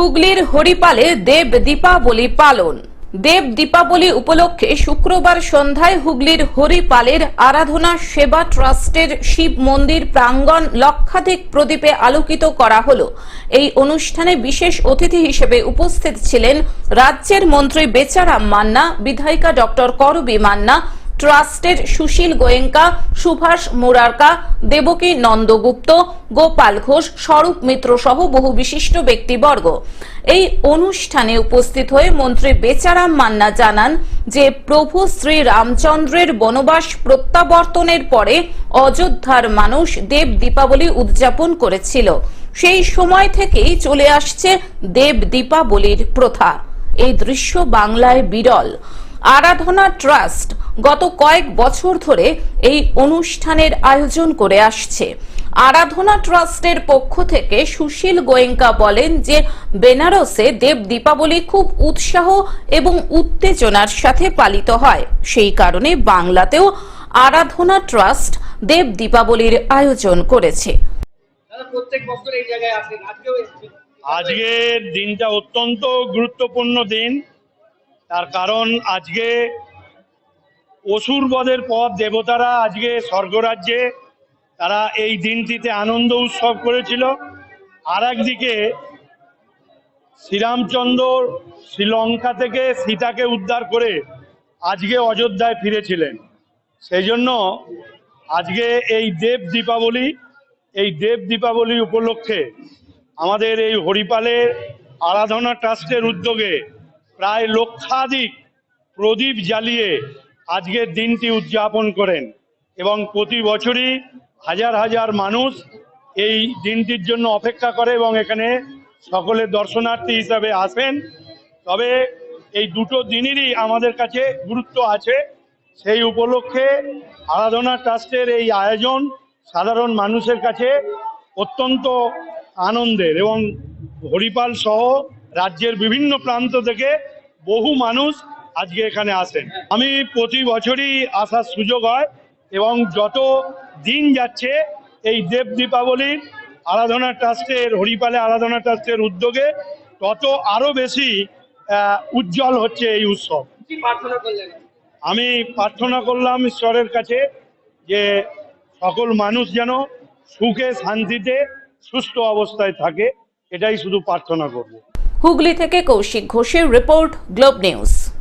হুগলির হরিপালে দেব দীপাবলি পালন। দেব দীপাবলি উপলক্ষে শুক্রবার সন্ধ্যায় হুগলির হরিপালের আরাধনা সেবা ট্রাস্টের শিব মন্দির প্রাঙ্গণ লক্ষাধিক প্রদীপে আলোকিত করা হল। এই অনুষ্ঠানে বিশেষ অতিথি হিসেবে উপস্থিত ছিলেন রাজ্যের মন্ত্রী বেচারাম মান্না, বিধায়িকা ডক্টর করবী মান্না ট্রাস্টের সুশীল গোয়েঙ্কা, সুভাষ মুরারকা, দেবকী নন্দগুপ্ত, গোপাল ঘোষ, স্বরূপ মিত্র সহ বহু বিশিষ্ট ব্যক্তিবর্গ। এই অনুষ্ঠানে উপস্থিত হয়ে মন্ত্রী বেচারাম মান্না জানান যে, প্রভু শ্রী রামচন্দ্রের বনবাস প্রত্যাবর্তনের পরে অযোধ্যার মানুষ দেব দীপাবলি উদযাপন করেছিল। সেই সময় থেকেই চলে আসছে দেব দীপাবলির প্রথা। এই দৃশ্য বাংলায় বিরল। আরাধনা ট্রাস্ট গত কয়েক বছর ধরে এই অনুষ্ঠানের আয়োজন করে আসছে। আরাধনা ট্রাস্টের পক্ষ থেকে সুশীল গোয়েঙ্কা বলেন যে বেনারসে দেব দীপাবলি খুব উৎসাহ এবং উত্তেজনার সাথে পালিত হয়। সেই কারণে বাংলাতেও আরাধনা ট্রাস্ট দেব দীপাবলির আয়োজন করেছে। আজকের দিনটা অত্যন্ত গুরুত্বপূর্ণ দিন। তার কারণ আজকে অসুর বধের পর দেবতারা আজকে স্বর্গরাজ্যে, তারা এই দিনটিতে আনন্দ উৎসব করেছিল। আর একদিকে শ্রীরামচন্দ্র শ্রীলঙ্কা থেকে সীতাকে উদ্ধার করে আজকে অযোধ্যায় ফিরেছিলেন। সেই জন্য আজকে এই দেব দীপাবলি, এই দেব দীপাবলি উপলক্ষে আমাদের এই হরিপালের আরাধনা ট্রাস্টের উদ্যোগে প্রায় লক্ষাধিক প্রদীপ জ্বালিয়ে আজকের দিনটি উদযাপন করেন এবং প্রতি বছরই হাজার হাজার মানুষ এই দিনটির জন্য অপেক্ষা করে এবং এখানে সকলে দর্শনার্থী হিসাবে আসেন। তবে এই দুটো দিনেরই আমাদের কাছে গুরুত্ব আছে। সেই উপলক্ষে আরাধনা ট্রাস্টের এই আয়োজন সাধারণ মানুষের কাছে অত্যন্ত আনন্দের এবং হরিপাল সহ রাজ্যের বিভিন্ন প্রান্ত থেকে বহু মানুষ আজকে এখানে আসেন। আমি প্রতি বছরই আসার সুযোগ হয় এবং যত দিন যাচ্ছে এই দেব দীপাবলির আরাধনা ট্রাস্টের হরিপালে আরাধনা ট্রাস্টের উদ্যোগে তত আরও বেশি উজ্জ্বল হচ্ছে এই উৎসব। আমি প্রার্থনা করলাম ঈশ্বরের কাছে যে সকল মানুষ যেন সুখে শান্তিতে সুস্থ অবস্থায় থাকে এটাই শুধু প্রার্থনা করব। হুগলি থেকে কৌশিক ঘোষের রিপোর্ট গ্লোব নিউজ।